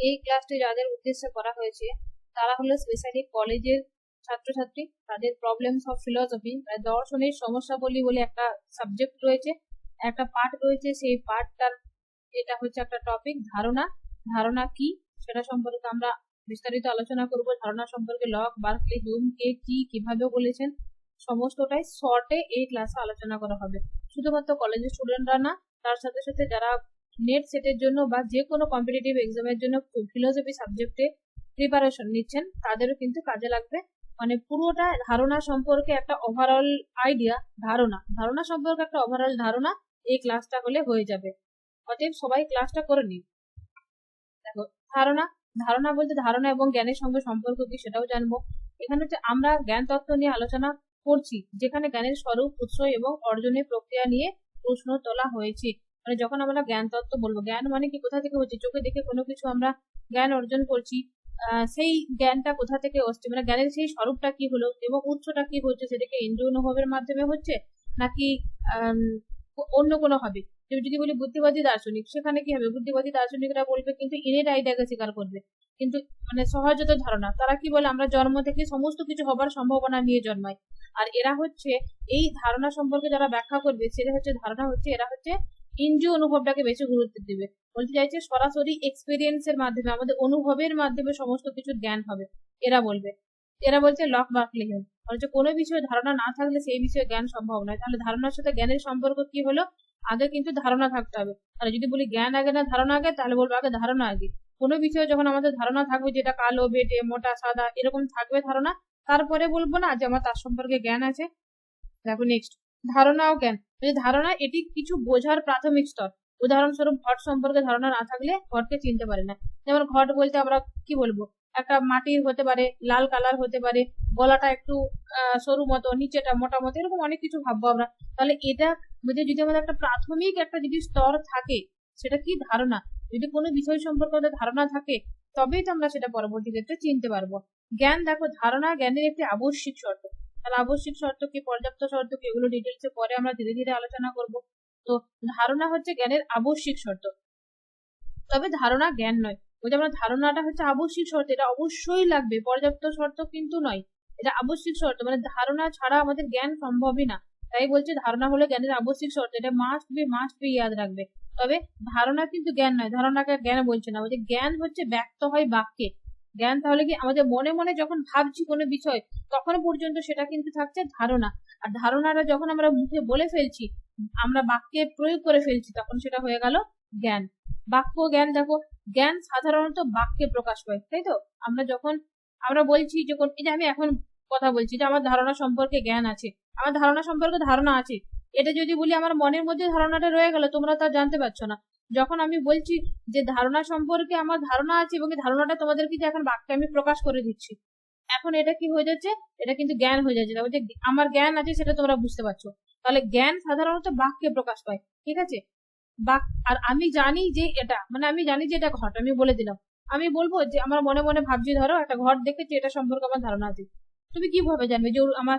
এই ক্লাসটি যাদের উদ্দেশ্যে করা হয়েছে, তারা হলো স্পেশালি কলেজের ছাত্রছাত্রী। তাদের প্রবলেমস অফ ফিলসফি দর্শনের সমস্যাবলী বলে একটা সাবজেক্ট রয়েছে, একটা পার্ট রয়েছে, সেই পার্টটার এটা হচ্ছে একটা টপিক ধারণা। ধারণা কি? সেটা সম্পর্কে আমরা বিস্তারিত আলোচনা করব। ধারণা সম্পর্কে লক বার্কলি হুম কে, কি, কীভাবে বলেছেন, সমস্তটাই শর্টে এই ক্লাসে আলোচনা করা হবে। শুধুমাত্র কলেজের স্টুডেন্টরা না, তার সাথে সাথে যারা নেট সেটের জন্য বা যে কোনো কম্পিটিটিভ এক্সামের জন্য ফিলোসফি সাবজেক্টে প্রিপারেশন নিচ্ছেন, তাদেরও কিন্তু কাজে লাগবে। মানে পুরোটা ধারণা সম্পর্কে একটা ওভারঅল আইডিয়া ধারণা ধারণা সম্পর্কে একটা ওভারঅল ধারণা এই ক্লাসটা হলে হয়ে যাবে। অতএব সবাই ক্লাসটা করে নিন। দেখো, ধারণা ধারণা বলতে ধারণা এবং জ্ঞানের সঙ্গে সম্পর্ক কি সেটাও জানব। এখানে হচ্ছে আমরা জ্ঞান তত্ত্ব নিয়ে আলোচনা করছি, যেখানে জ্ঞানের স্বরূপ, উৎস এবং অর্জনের প্রক্রিয়া নিয়ে প্রশ্ন তোলা হয়েছে। মানে যখন আমরা জ্ঞান তত্ত্ব বলব, জ্ঞান মানে কি, কোথা থেকে হচ্ছে চোখে দেখে কোনো কিছু আমরা জ্ঞান অর্জন করছি সেই জ্ঞানটা কোথা থেকে আসছে? মানে জ্ঞানের সেই স্বরূপটা কি হলো এবং উৎসটা কি হচ্ছে? সেটাকে ইন্দ্রিয় অনুভবের মাধ্যমে হচ্ছে নাকি অন্য কোনো হবে? যদি বলি বুদ্ধিবাদী দার্শনিক, সেখানে কি হবে? বুদ্ধিবাদী দার্শনিকরা বলবে কিন্তু ইনেট আইডিয়াকে স্বীকার করবে। কিন্তু মানে সহজত ধারণা, তারা কি বলে? আমরা জন্ম থেকে সমস্ত কিছু হবার সম্ভাবনা নিয়ে জন্মাই। আর এরা হচ্ছে, এই ধারণা সম্পর্কে যারা ব্যাখ্যা করবে, সেটা হচ্ছে ধারণা হচ্ছে, এরা হচ্ছে ইন্দ্রিয় অনুভবটাকে বেশি গুরুত্ব দেবে। বলতে চাইছে সরাসরি এক্সপিরিয়েন্সের মাধ্যমে, আমাদের অনুভবের মাধ্যমে সমস্ত কিছুর জ্ঞান হবে, এরা বলবে। এরা বলছে লক বাকলি বলছে কোনো বিষয়ে ধারণা না থাকলে সেই বিষয়ে জ্ঞান সম্ভব নয়। তাহলে ধারণার সাথে জ্ঞানের সম্পর্ক কি হলো? আগে কিন্তু ধারণা থাকতে হবে। তাহলে যদি বলি জ্ঞান আগে না, ধারণা আগে, তাহলে বলব আগে ধারণা আগে। কোনো বিষয়ে যখন আমাদের ধারণা থাকবে যেটা কালো, বেটে, মোটা, সাদা, এরকম থাকবে ধারণা, তারপরে বলব না যে আমার তার সম্পর্কে জ্ঞান আছে। দেখো নেক্সট ধারণা ও জ্ঞান ধারণা এটি কিছু বোঝার প্রাথমিক স্তর, উদাহরণস্বরূপ ঘট সম্পর্কে ধারণা না থাকলে ঘটকে চিনতে পারে না। যেমন ঘট বলতে আমরা কি বলব? একটা মাটির হতে পারে, লাল কালার হতে পারে, গলাটা একটু সরু মতো, নিচেটা মোটা মতো, এরকম অনেক কিছু ভাববো আমরা। তাহলে এটা যদি আমাদের একটা প্রাথমিক একটা যদি স্তর থাকে, সেটা কি ধারণা? যদি কোনো বিষয় সম্পর্কে আমাদের ধারণা থাকে, তবেই তো আমরা সেটা পরবর্তী ক্ষেত্রে চিনতে পারব। জ্ঞান দেখো, ধারণা জ্ঞানের একটি আবশ্যিক শর্ত। তাহলে আবশ্যিক শর্ত কি, পর্যাপ্ত শর্ত কি? এগুলো ডিটেলসে পরে আমরা ধীরে ধীরে আলোচনা করব। তো ধারণা হচ্ছে জ্ঞানের আবশ্যিক শর্ত। তবে ধারণা জ্ঞান নয়। ওই যে আমরা ধারণাটা হচ্ছে আবশ্যিক শর্ত, এটা অবশ্যই লাগবে। পর্যাপ্ত শর্ত কিন্তু নয়। এটা আবশ্যিক শর্ত মানে ধারণা ছাড়া আমাদের জ্ঞান সম্ভবই না। তাই বলছে ধারণা হলো জ্ঞানের আবশ্যিক শর্ত, এটা মাস্ট বি মাস্ট বি ইয়াদ রাখবে। তবে ধারণা কিন্তু জ্ঞান নয়, ধারণাকে জ্ঞান বলছে না। বলছে জ্ঞান হচ্ছে ব্যক্ত হয় বাক্যে। জ্ঞান, তাহলে কি আমাদের মনে মনে যখন ভাবছি কোনো বিষয়, তখন পর্যন্ত সেটা কিন্তু থাকছে ধারণা। আর ধারণাটা যখন আমরা মুখে বলে ফেলছি, আমরা বাক্যে প্রয়োগ করে ফেলছি, তখন সেটা হয়ে গেল জ্ঞান। বাক্য জ্ঞান, দেখো, জ্ঞান সাধারণত বাক্যে প্রকাশ পায়, তাই তো? আমরা যখন, আমরা বলছি যখন যে আমি এখন কথা বলছি যে আমার ধারণা সম্পর্কে জ্ঞান আছে, আমার ধারণা সম্পর্কে ধারণা আছে, এটা যদি বলি আমার মনের মধ্যে ধারণাটা রয়ে গেল, তোমরা তা জানতে পারছ না। যখন আমি বলছি যে ধারণা সম্পর্কে আমার ধারণা আছে এবং ধারণাটা তোমাদেরকে যে এখন বাক্যে আমি প্রকাশ করে দিচ্ছি, এখন এটা কি হয়ে যাচ্ছে? এটা কিন্তু জ্ঞান হয়ে যাচ্ছে। তারপর যে আমার জ্ঞান আছে সেটা তোমরা বুঝতে পারছ। তাহলে জ্ঞান সাধারণত বাক্যে প্রকাশ পায়, ঠিক আছে? বাক, আর আমি জানি যে এটা মানে আমি জানি যে এটা ঘট, আমি বলে দিলাম। আমি বলব যে আমার মনে মনে ভাবছি, ধরো একটা ঘর দেখেছি, এটা সম্পর্কে আমার ধারণা আছে। তুমি কীভাবে জানবে যে আমার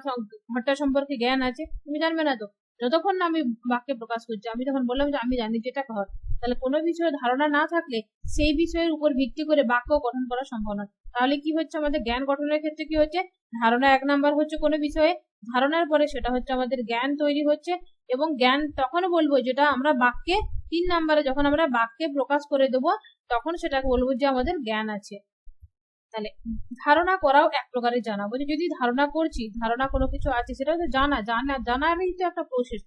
ঘরটা সম্পর্কে জ্ঞান আছে? তুমি জানবে না তো? যতক্ষণ না আমি বাক্যে প্রকাশ করছি, আমি তখন বললাম যে আমি জানি যে এটা ঘর তাহলে কোনো বিষয়ে ধারণা না থাকলে সেই বিষয়ের উপর ভিত্তি করে বাক্য গঠন করা সম্ভব নয়। তাহলে কি হচ্ছে? আমাদের জ্ঞান গঠনের ক্ষেত্রে কি হচ্ছে? ধারণা এক নাম্বার হচ্ছে কোনো বিষয়ে। ধারণার পরে সেটা হচ্ছে আমাদের জ্ঞান তৈরি হচ্ছে এবং জ্ঞান তখন বলব যেটা আমরা বাক্যে তিন নাম্বারে যখন আমরা বাক্যে প্রকাশ করে দেব, তখন সেটাকে বলব যে আমাদের জ্ঞান আছে। তাহলে ধারণা করাও এক প্রকারের জানা। বলছি, যদি ধারণা করছি, ধারণা কোনো কিছু আছে, সেটা হচ্ছে জানা। জানা, জানারই তো একটা প্রসেস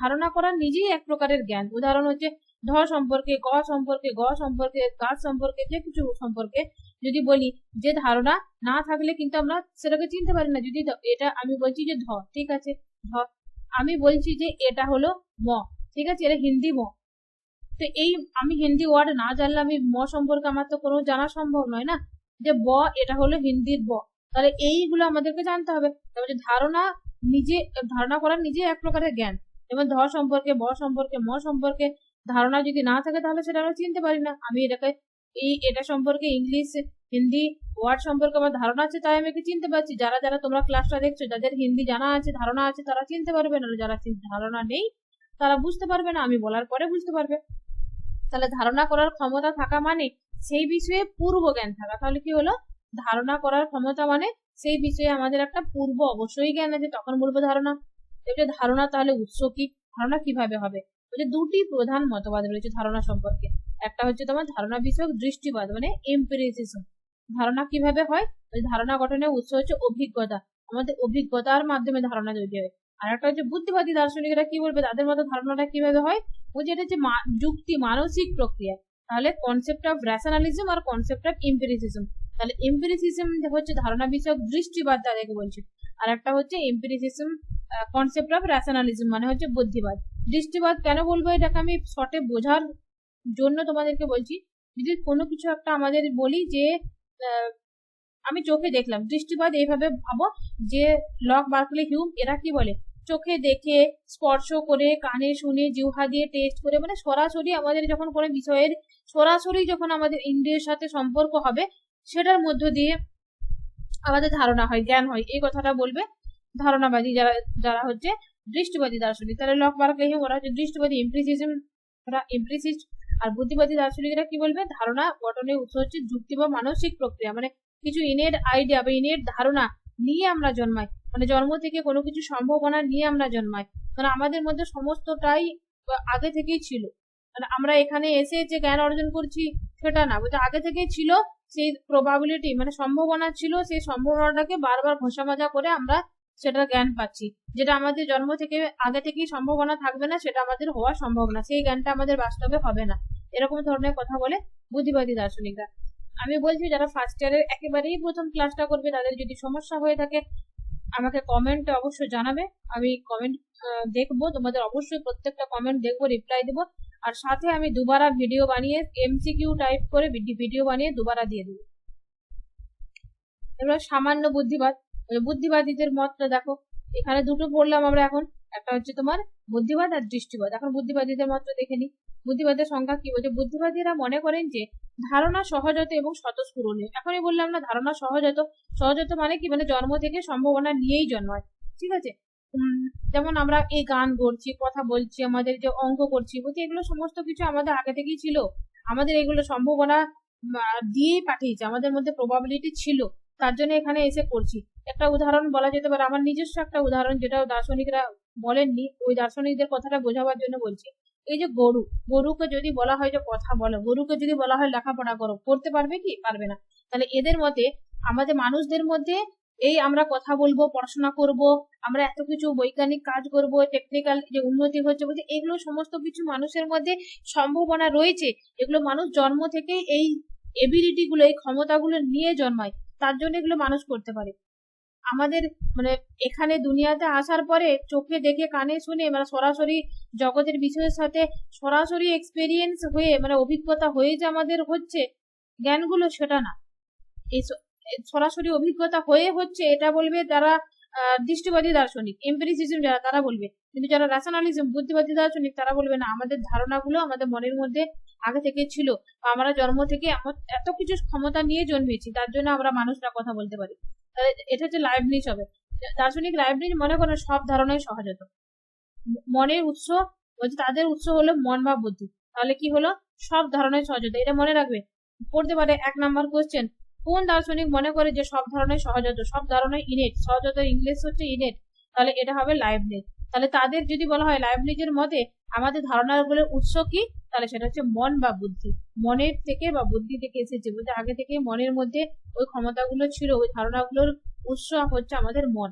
ধারণা করা নিজেই এক প্রকারের জ্ঞান, উদাহরণ হচ্ছে ধ সম্পর্কে ক সম্পর্কে, গ সম্পর্কে, কাজ সম্পর্কে, যে কিছু সম্পর্কে যদি বলি, যে ধারণা না থাকলে কিন্তু আমরা সেটাকে চিনতে পারি না। যদি এটা আমি বলছি যে ধ, ঠিক আছে? ধ, আমি বলছি যে এটা হলো ম, ঠিক আছে? এটা হিন্দি ম। তো এই আমি হিন্দি ওয়ার্ড না জানলে আমি ম সম্পর্কে আমার তো কোনো জানা সম্ভব নয় না? যে ব, এটা হলো হিন্দির ব। তাহলে এইগুলো আমাদেরকে জানতে হবে। তারপরে ধারণা নিজে, ধারণা করার নিজে এক প্রকারের জ্ঞান। যেমন ধ সম্পর্কে, ব সম্পর্কে, ম সম্পর্কে ধারণা যদি না থাকে তাহলে সেটা আমরা চিনতে পারি না। আমি এটাকে, এই এটা সম্পর্কে ইংলিশ, হিন্দি ওয়ার্ড সম্পর্কে আমার ধারণা আছে, তাই আমি একে চিনতে পারছি। যারা যারা তোমরা ক্লাসটা দেখছ, যাদের হিন্দি জানা আছে, ধারণা আছে, তারা চিনতে পারবে না যারা ধারণা নেই, তারা বুঝতে পারবে না। আমি বলার পরে বুঝতে পারবে। তাহলে ধারণা করার ক্ষমতা থাকা মানে সেই বিষয়ে পূর্ব জ্ঞান থাকা। তাহলে কি হলো? ধারণা করার ক্ষমতা মানে সেই বিষয়ে আমাদের একটা পূর্ব অবশ্যই জ্ঞান আছে, তখন বলব ধারণা। এটা ধারণা তাহলে উৎস কি? ধারণা কীভাবে হবে? বলছে দুটি প্রধান মতবাদ রয়েছে ধারণা সম্পর্কে। একটা হচ্ছে তোমার ধারণা বিষয়ক দৃষ্টিবাদ মানে এম্পিরিসিজম ধারণা কীভাবে হয়? ধারণা গঠনের উৎস হচ্ছে অভিজ্ঞতা। আমাদের অভিজ্ঞতার মাধ্যমে ধারণা তৈরি হয়। আর একটা হচ্ছে বুদ্ধিবাদী দার্শনিকরা কি বলবে? তাদের মতো ধারণাটা কীভাবে হয়? বলছে এটা হচ্ছে যুক্তি, মানসিক প্রক্রিয়া। তাহলে কনসেপ্ট অফ র্যাশনালিজম আর কনসেপ্ট অফ এম্পিরিসিজম তাহলে এম্পিরিসিজম হচ্ছে ধারণা বিষয়ক দৃষ্টিবাদ তাদেরকে বলছে। আর একটা হচ্ছে এম্পিরিসিজম কনসেপ্ট অফ র্যাশনালিজম মানে হচ্ছে বুদ্ধিবাদ। দৃষ্টিবাদ কেন বলব এটাকে আমি শর্টে বোঝার জন্য তোমাদেরকে বলছি, যদি কোনো কিছু একটা আমাদের বলি যে আমি চোখে দেখলাম, দৃষ্টিবাদ এইভাবে ভাবো যে লক বার্কলে হিউম, এরা কি বলে? চোখে দেখে, স্পর্শ করে, কানে শুনে, জিহ্বা দিয়ে টেস্ট করে মানে সরাসরি আমাদের যখন কোনো বিষয়ের, সরাসরি যখন আমাদের ইন্দ্রিয়ের সাথে সম্পর্ক হবে সেটার মধ্য দিয়ে আমাদের ধারণা হয়, জ্ঞান হয়। এই কথাটা বলবে ধারণাবাদী যারা যারা হচ্ছে দৃষ্টিবাদী দার্শনিক। তাহলে লক বার্কলে হিউম ওরা হচ্ছে দৃষ্টিবাদী ইমপ্রিসিজম ওরা আর বুদ্ধিবাদী দার্শনিকরা কি বলবে? ধারণা গঠনের উৎস হচ্ছে যুক্তি বা মানসিক প্রক্রিয়া। মানে কিছু ইনের আইডিয়া বা ইনের ধারণা নিয়ে আমরা জন্মাই। মানে জন্ম থেকে কোনো কিছু সম্ভাবনা নিয়ে আমরা জন্মাই। মানে আমাদের মধ্যে সমস্তটাই আগে থেকেই ছিল। মানে আমরা এখানে এসে যে জ্ঞান অর্জন করছি সেটা না বলতে আগে থেকেই ছিল। সেই প্রবাবিলিটি মানে সম্ভাবনা ছিল, সেই সম্ভাবনাটাকে বারবার ঘষা মাজা করে আমরা সেটা জ্ঞান পাচ্ছি। যেটা আমাদের জন্ম থেকে, আগে থেকেই সম্ভাবনা থাকবে না, সেটা আমাদের হওয়া সম্ভব না সেই জ্ঞানটা আমাদের বাস্তবে হবে না। এরকম ধরনের কথা বলে বুদ্ধিবাদী দার্শনিকরা। আমি বলছি, যারা ফার্স্ট ইয়ারের একেবারেই প্রথম ক্লাসটা করবে, তাদের যদি সমস্যা হয়ে থাকে, আমাকে কমেন্টে অবশ্যই জানাবে। আমি কমেন্ট দেখব। তোমাদের অবশ্যই প্রত্যেকটা কমেন্ট দেখব রিপ্লাই দেবো। আর সাথে আমি দুবারা ভিডিও বানিয়ে এমসিকিউ টাইপ করে ভিডিও বানিয়ে দুবারা দিয়ে দেবো। এবার সামান্য বুদ্ধিবাদ বুদ্ধিবাদীদের মতটা দেখো। এখানে দুটো পড়লাম আমরা এখন। একটা হচ্ছে তোমার বুদ্ধিবাদ আর দৃষ্টিবাদ। এখন বুদ্ধিবাদীদের মত দেখে নি বুদ্ধিবাদের সংখ্যা কি বলছে? বুদ্ধিবাদীরা মনে করেন যে ধারণা সহজত এবং স্বতঃস্ফূরণীয়। এখনই বললাম না, ধারণা সহজত। সহজত মানে কি? মানে জন্ম থেকে সম্ভাবনা নিয়েই জন্মায়। ঠিক আছে? যেমন আমরা এই গান করছি, কথা বলছি, আমাদের যে অঙ্ক করছি বলছি এগুলো সমস্ত কিছু আমাদের আগে থেকেই ছিল। আমাদের এগুলো সম্ভাবনা দিয়েই পাঠিয়েছে। আমাদের মধ্যে প্রবাবিলিটি ছিল। তার জন্য এখানে এসে করছি। একটা উদাহরণ বলা যেতে পারে। আমার নিজস্ব একটা উদাহরণ, যেটা দার্শনিকরা বলেননি। ওই দার্শনিকদের কথাটা বোঝাবার জন্য বলছি। এই যে গরু, গরুকে যদি বলা হয় যে কথা বলো, গরুকে যদি বলা হয় লেখাপড়া করো, করতে পারবে কি? পারবে না। তাহলে এদের মতে, আমাদের মানুষদের মধ্যে এই আমরা কথা বলব, পড়াশোনা করব, আমরা এত কিছু বৈজ্ঞানিক কাজ করব টেকনিক্যাল যে উন্নতি হচ্ছে বলছে এগুলো সমস্ত কিছু মানুষের মধ্যে সম্ভাবনা রয়েছে। এগুলো মানুষ জন্ম থেকে এই এবিলিটি গুলো, এই ক্ষমতাগুলো নিয়ে জন্মায়, তার জন্য এগুলো মানুষ করতে পারে। আমাদের মানে এখানে দুনিয়াতে আসার পরে চোখে দেখে কানে শুনে মানে সরাসরি জগতের বিষয়ের সাথে সরাসরি এক্সপেরিয়েন্স হয়ে মানে অভিজ্ঞতা হয়ে যে আমাদের হচ্ছে, জ্ঞানগুলো সেটা না। সরাসরি অভিজ্ঞতা হয়ে হচ্ছে এটা বলবে আহ, দৃষ্টিবাদী দার্শনিক এম্পিরিসিজম যারা তারা বলবে। কিন্তু যারা র্যাশনালিজম বুদ্ধিবাদী দার্শনিক তারা বলবে না আমাদের ধারণাগুলো আমাদের মনের মধ্যে আগে থেকে ছিল। আমরা জন্ম থেকে এত কিছু ক্ষমতা নিয়ে জন্মেছি তার জন্য আমরা মানুষরা কথা বলতে পারি। এটা হচ্ছে লাইভনিজ হবে। দার্শনিক লাইভনিজ মনে করেন সব ধারণাই সহজত। মনের উৎস বলছে তাদের উৎস হলো মন বা বুদ্ধি। তাহলে কি হলো? সব ধরনের সহজতা। এটা মনে রাখবে। পড়তে পারে এক নাম্বার কোশ্চেন কোন দার্শনিক মনে করে যে সব ধরনের সহজাত, সব ধরনের ইনেট সহজাত ইংলিশ হচ্ছে ইনেট তাহলে এটা হবে লাইবনেজ তাহলে তাদের যদি বলা হয় লাইবনেজের মতে, আমাদের ধারণাগুলোর উৎস কি? তাহলে সেটা হচ্ছে মন বা বুদ্ধি। মনের থেকে বা বুদ্ধি থেকে এসেছে বলতে আগে থেকে মনের মধ্যে ওই ক্ষমতাগুলো ছিল, ওই ধারণাগুলোর উৎস হচ্ছে আমাদের মন।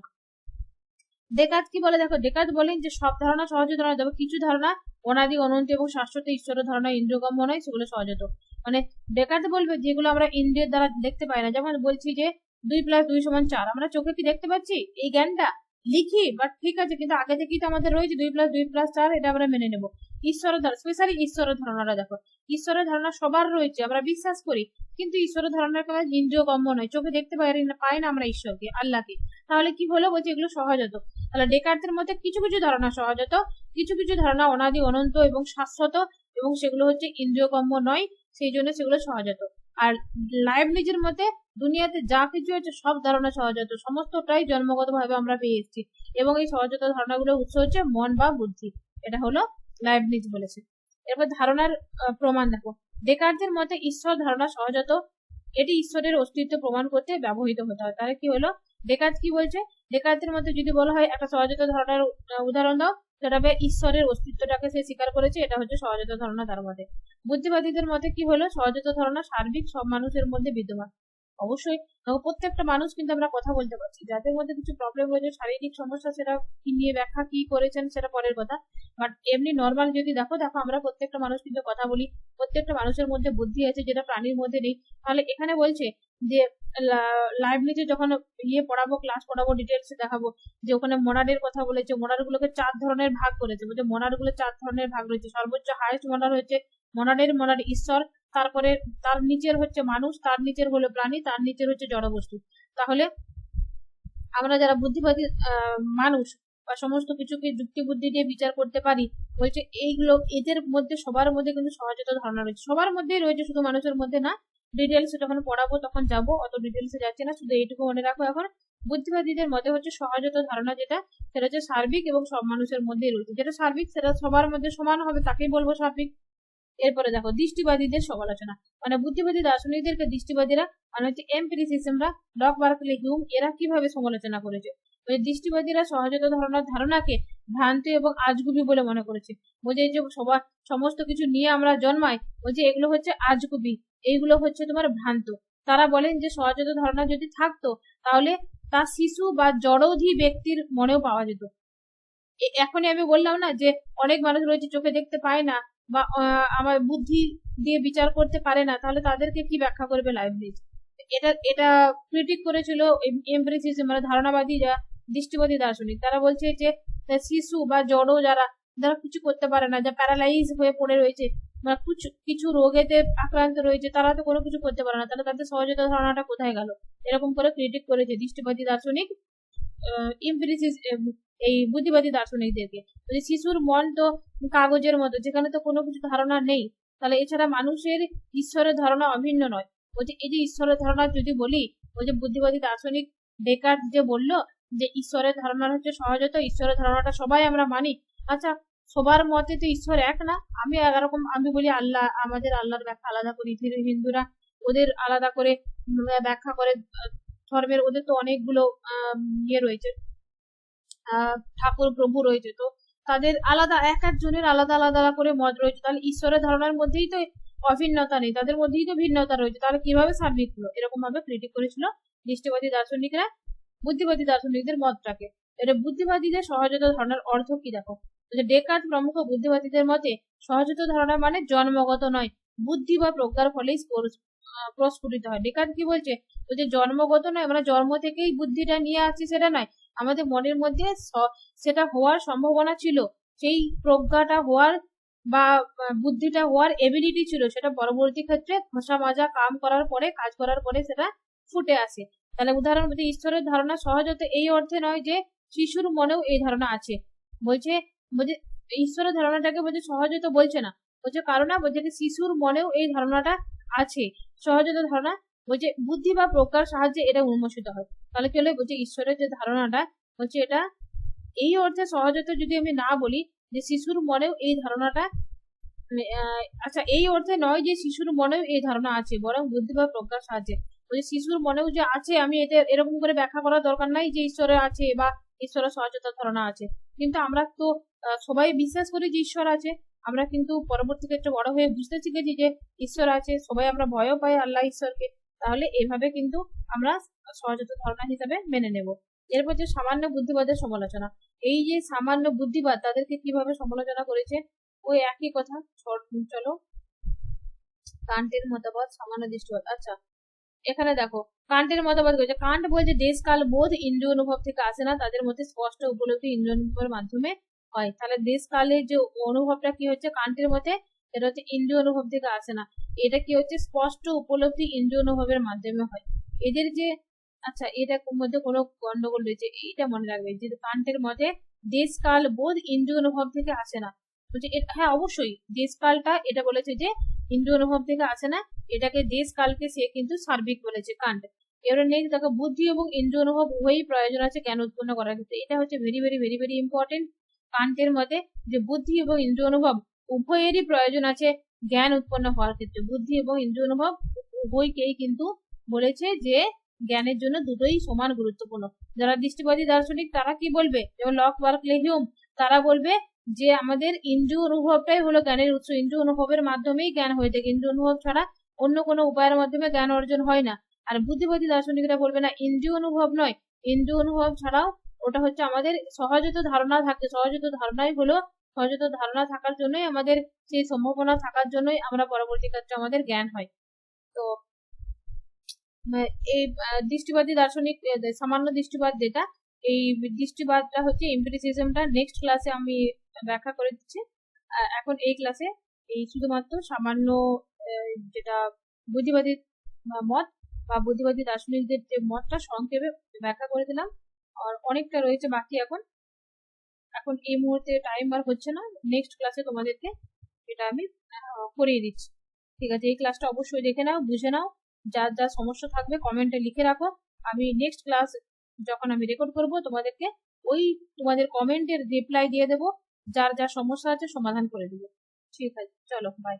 ডেকার্ট কি বলে? দেখো ডেকাত বলেন যে, সব ধারণা সহজে ধারণা যাবে। কিছু ধারণা অনাদি, অনন্ত এবং শাশ্বত ঈশ্বরের ধারণা ইন্দ্রগম্য নয়, সেগুলো সহজত। মানে ডেকাত বলবে যেগুলো আমরা ইন্দ্রিয়ের দ্বারা দেখতে পাই না। যেমন বলছি যে, দুই প্লাস দুই সমান চার। আমরা চোখে কি দেখতে পাচ্ছি? এই জ্ঞানটা? লিখি বাট ঠিক আছে, কিন্তু আগে থেকেই তো আমাদের রয়েছে দুই প্লাস দুই প্লাস চার, এটা আমরা মেনে নেব। ঈশ্বরের ধারণা স্পেশালি ঈশ্বরের ধারণাটা দেখো। ঈশ্বরের ধারণা সবার রয়েছে, আমরা বিশ্বাস করি, কিন্তু ঈশ্বরের ধারণার কেবল ইন্দ্রিয় গম্য নয়। চোখে দেখতে পাই, না পাই না আমরা ঈশ্বরকে, আল্লাহকে। তাহলে কি হলো? বলছে এগুলো সহজত। তাহলে ডেকার্টের মধ্যে কিছু কিছু ধারণা সহজত, কিছু কিছু ধারণা অনাদি, অনন্ত এবং শাশ্বত, এবং সেগুলো হচ্ছে ইন্দ্রিয়গম্য নয়, সেই জন্য সেগুলো সহজত। আর লাইভ নিজের মধ্যে দুনিয়াতে যা কিছু হচ্ছে সব ধারণা সহজাত। সমস্তটাই জন্মগতভাবে আমরা পেয়ে এসেছি। এবং এই সহজত ধারণাগুলোর উৎস হচ্ছে মন বা বুদ্ধি। এটা হলো লাইভ নিজ বলেছে। এরপর ধারণার প্রমাণ দেখো। ডেকার্টের মতে ঈশ্বর ধারণা সহজাত। এটি ঈশ্বরের অস্তিত্ব প্রমাণ করতে ব্যবহৃত হতে হয়। তাহলে কি হলো? ডেকার্ট কি বলছে? ডেকার্টের মতে যদি বলা হয়, একটা সহজাত ধারণার উদাহরণ দাও। সেটা হবে ঈশ্বরের অস্তিত্বটাকে সে স্বীকার করেছে। এটা হচ্ছে সহজাত ধারণা তার মতে। বুদ্ধিবাদীদের মতে কি হলো? সহজাত ধারণা সার্বিক সব মানুষের মধ্যে বিদ্যমান। অবশ্যই প্রত্যেকটা মানুষ কিন্তু আমরা কথা বলতে পারছি। যাদের মধ্যে কিছু প্রবলেম হয়েছে, শারীরিক সমস্যা, সেটা কি নিয়ে ব্যাখ্যা, কি করেছেন, সেটা পরের কথা। বাট এমনি নর্মাল যদি দেখো দেখো আমরা প্রত্যেকটা মানুষ কিন্তু কথা বলি, প্রত্যেকটা মানুষের মধ্যে বুদ্ধি আছে, যেটা প্রাণীর মধ্যে নেই। তাহলে এখানে বলছে যে লাইব্রেরিতে যখন ইয়ে পড়াবো ক্লাস পড়াবো ডিটেলসে দেখাবো, যে ওখানে মোনারের কথা বলেছে মোনার গুলোকে চার ধরনের ভাগ করেছে। বলছে মোনারগুলো চার ধরনের ভাগ রয়েছে। সর্বোচ্চ হাইস্ট মোনার হচ্ছে মোনারের মোনার ঈশ্বর তারপরে তার নিচের হচ্ছে মানুষ, তার নিচের হলো প্রাণী, তার নিচের হচ্ছে জড়বস্তু। তাহলে আমরা যারা বুদ্ধিবাদী মানুষ বা সমস্ত কিছুকে যুক্তি বুদ্ধি দিয়ে বিচার করতে পারি, বলছে এইগুলো এদের মধ্যে, সবার মধ্যে কিন্তু সহজাত ধারণা রয়েছে। সবার মধ্যেই রয়েছে, শুধু মানুষের মধ্যে না। ডিটেলস যখন পড়াবো, তখন যাব, অত ডিটেলসে যাচ্ছে না, শুধু এইটুকু মনে রাখো এখন বুদ্ধিবাদীদের মতে হচ্ছে সহজাত ধারণা যেটা, সেটা হচ্ছে সার্বিক এবং সব মানুষের মধ্যেই রয়েছে। যেটা সার্বিক, সেটা সবার মধ্যে সমান হবে, তাকেই বলব সার্বিক। এরপরে দেখো, দৃষ্টিবাদীদের সমালোচনা। মানে বুদ্ধিবাদী দার্শনিকদেরকে দৃষ্টিবাদীরা মানে হচ্ছে এমপিরিসিজমরা ডক বার্কলি হিউম এরা কীভাবে সমালোচনা করেছে? ওই দৃষ্টিবাদীরা সহজাত ধারণার ধারণাকে ভ্রান্তি এবং আজগুবি বলে মনে করেছে। বলছে যে সবার সমস্ত কিছু নিয়ে আমরা জন্মাই, বলছে এগুলো হচ্ছে আজগুবি, এইগুলো হচ্ছে তোমার ভ্রান্ত। তারা বলেন যে সহজাত ধারণা যদি থাকতো, তাহলে তা শিশু বা জড়োধী ব্যক্তির মনেও পাওয়া যেত। এখনই আমি বললাম না যে অনেক মানুষ রয়েছে চোখে দেখতে পায় না বা আমার বুদ্ধি দিয়ে বিচার করতে পারে না, তাহলে তাদেরকে কি ব্যাখ্যা করবে লাইব্রেরি এটা এটা ক্রিটিক করেছিল এমপ্রেসিজম মানে ধারণাবাদী যা দৃষ্টিবাদী দার্শনিক, তারা বলছে যে শিশু বা জড়ো যারা যারা কিছু করতে পারে না, যা প্যারালাইজ হয়ে পড়ে রয়েছে, বা কিছু কিছু রোগেতে আক্রান্ত রয়েছে, তারা তো কোনো কিছু করতে পারে না, তাহলে তাদের সহজতা ধারণাটা কোথায় গেল? এরকম করে ক্রিটিক করেছে দৃষ্টিবাদী দার্শনিক ইমপ্রিসিস এই বুদ্ধিবাদী দার্শনিকদেরকে। বলছে শিশুর মন তো কাগজের মতো, যেখানে তো কোনো কিছু ধারণা নেই, তাহলে এছাড়া মানুষের ঈশ্বরের ধারণা অভিন্ন নয়। বলছে এই যে ঈশ্বরের ধারণা যদি বলি, ওই যে বুদ্ধিবাদী দার্শনিক ডেকার্ট যে বলল যে ঈশ্বরের ধারণা হচ্ছে সহজত ঈশ্বরের ধারণাটা সবাই আমরা মানি। আচ্ছা সবার মতে তো ঈশ্বর এক না? আমি এরকম আমি বলি আল্লাহ, আমাদের আল্লাহর ব্যাখ্যা আলাদা করি হিন্দু- হিন্দুরা ওদের আলাদা করে ব্যাখ্যা করে, ধর্মের ওদের তো অনেকগুলো ইয়ে রয়েছে। ঠাকুর, প্রভু রয়েছে। তো তাদের আলাদা, এক একজনের আলাদা আলাদা করে মত রয়েছে। তাহলে ঈশ্বরের ধারণার মধ্যেই তো অভিন্নতা নেই, তাদের মধ্যেই তো ভিন্নতা রয়েছে। তাহলে কীভাবে সার্বিক হলো? এরকম ভাবে ক্রিটিক করেছিল দৃষ্টিবাদী দার্শনিকরা বুদ্ধিবাদী দার্শনিকদের মতটাকে। এটা বুদ্ধিবাদীদের সহজাত ধারণার অর্থ কি দেখো? ডেকার্ট প্রমুখ বুদ্ধিবাদীদের মতে, সহজাত ধারণা মানে জন্মগত নয়, বুদ্ধি বা প্রজ্ঞার ফলেই প্রস্ফুটিত হয়। ডেকার্ট কি বলছে? বলছে জন্মগত নয় আমরা জন্ম থেকেই বুদ্ধিটা নিয়ে আসছি সেটা নয়। আমাদের মনের মধ্যে সেটা হওয়ার সম্ভাবনা ছিল। সেই প্রজ্ঞাটা হওয়ার বা বুদ্ধিটা হওয়ার এবিলিটি ছিল। সেটা পরবর্তী ক্ষেত্রে ঘষা মাজা কাম করার পরে, কাজ করার পরে সেটা ফুটে আসে। তাহলে উদাহরণ বলতে ঈশ্বরের ধারণা সহজত এই অর্থে নয় যে, শিশুর মনেও এই ধারণা আছে। বলছে বলছে, ঈশ্বরের ধারণাটাকে বলছে সহজত বলছে না। বলছে কারণ বলছে যে, শিশুর মনেও এই ধারণাটা আছে সহজত ধারণা বলছে বুদ্ধি বা প্রজ্ঞার সাহায্যে এটা উন্মোচিত হয়। তাহলে কি হলো? বলছে ঈশ্বরের যে ধারণাটা বলছে এটা এই অর্থে সহজত যদি আমি না বলি যে শিশুর মনেও এই ধারণাটা মানে, আচ্ছা এই অর্থে নয় যে শিশুর মনেও এই ধারণা আছে বরং বুদ্ধি বা প্রজ্ঞার সাহায্যে। বলছে শিশুর মনেও যে আছে আমি এটা এরকম করে ব্যাখ্যা করার দরকার নাই যে ঈশ্বরের আছে বা ঈশ্বরের সহজতার ধারণা আছে। কিন্তু আমরা তো সবাই বিশ্বাস করি যে ঈশ্বর আছে। আমরা কিন্তু পরবর্তী ক্ষেত্রে বড় হয়ে বুঝতে শিখেছি যে ঈশ্বর আছে, সবাই আমরা ভয়ও পাই আল্লাহ ঈশ্বরকে। তাহলে এভাবে কিন্তু আমরা সহজাত ধারণা হিসাবে মেনে নেব। এরপর যে সামান্য বুদ্ধিবাদের সমালোচনা। এই যে সামান্য বুদ্ধিবাদ তাদেরকে কীভাবে সমালোচনা করেছে? ওই একই কথা। চলো। কান্টের মতবাদ সামান্য দৃষ্টিবাদ আচ্ছা এখানে দেখো। কান্টের মতবাদ করেছে, কান্ট বলছে দেশকাল বোধ, ইন্দ্রিয় অনুভব থেকে আসে না। তাদের মধ্যে স্পষ্ট, উপলব্ধি ইন্দ্রিয় অনুভবের মাধ্যমে হয়। তাহলে দেশকালের যে অনুভবটা কি হচ্ছে? কান্টের মধ্যে সেটা হচ্ছে ইন্দ্রিয় অনুভব থেকে আসে না। এটা কি হচ্ছে? স্পষ্ট উপলব্ধি ইন্দ্রিয় অনুভবের মাধ্যমে হয়। এদের যে আচ্ছা এটা মধ্যে কোনো গন্ডগোল রয়েছে? এইটা মনে রাখবে যে কান্টের মতে দেশকাল বোধ ইন্দ্রিয় অনুভব থেকে আসে না। বলছে হ্যাঁ অবশ্যই দেশকালটা এটা বলেছে যে ইন্দ্রিয় অনুভব থেকে আসে না। এটাকে দেশকালকে সে কিন্তু সার্বিক বলেছে কান্ট এবারে নেক্সট দেখো, বুদ্ধি এবং ইন্দ্রিয় অনুভব উভয়ই প্রয়োজন আছে জ্ঞান উৎপন্ন করার ক্ষেত্রে? এটা হচ্ছে very very very very important কান্টের মতে যে বুদ্ধি এবং ইন্দ্রিয় অনুভব উভয়েরই প্রয়োজন আছে জ্ঞান উৎপন্ন হওয়ার ক্ষেত্রে। বুদ্ধি এবং ইন্দ্রিয় অনুভব উভয়কেই কিন্তু বলেছে যে জ্ঞানের জন্য দুটোই সমান গুরুত্বপূর্ণ। যারা দৃষ্টিবাদী দার্শনিক, তারা কি বলবে? যেমন লক বার্কলে লেহিউম তারা বলবে যে আমাদের ইন্দ্রিয় অনুভবটাই হলো জ্ঞানের উৎস। ইন্দ্রিয় অনুভবের মাধ্যমেই জ্ঞান হয়ে থাকে। ইন্দ্রিয় অনুভব ছাড়া অন্য কোনো উপায়ের মাধ্যমে জ্ঞান অর্জন হয় না। আর বুদ্ধিবাদী দার্শনিকরা বলবে না, ইন্দ্রিয় অনুভব নয়। ইন্দ্রিয় অনুভব ছাড়াও ওটা হচ্ছে আমাদের সহজত ধারণা থাকে, সহজত ধারণাই হলো সহজত ধারণা থাকার জন্যই আমাদের সেই সম্ভাবনা থাকার জন্যই আমরা পরবর্তী ক্ষেত্রে আমাদের জ্ঞান হয়। তো এই দৃষ্টিবাদী দার্শনিক সামান্য দৃষ্টিবাদ যেটা, এই দৃষ্টিবাদটা হচ্ছে এমপিরিসিজমটা নেক্সট ক্লাসে আমি ব্যাখ্যা করে দিচ্ছি। এখন এই ক্লাসে এই শুধুমাত্র সামান্য যেটা বুদ্ধিবাদী মত, বা বুদ্ধিবাদী দার্শনিকদের যে মতটা সংক্ষেপে ব্যাখ্যা করে দিলাম আর অনেকটা রয়েছে বাকি এখন। এখন এই মুহূর্তে টাইম আর হচ্ছে না। নেক্সট ক্লাসে তোমাদেরকে এটা আমি করিয়ে দিচ্ছি। ঠিক আছে, এই ক্লাসটা অবশ্যই দেখে নাও, বুঝে নাও। যার যা সমস্যা থাকবে কমেন্টে লিখে রাখো। আমি নেক্সট ক্লাস যখন আমি রেকর্ড করব, তোমাদেরকে ওই তোমাদের কমেন্টের রিপ্লাই দিয়ে দেবো। যার যা সমস্যা আছে সমাধান করে দেবো। ঠিক আছে, চলো বাই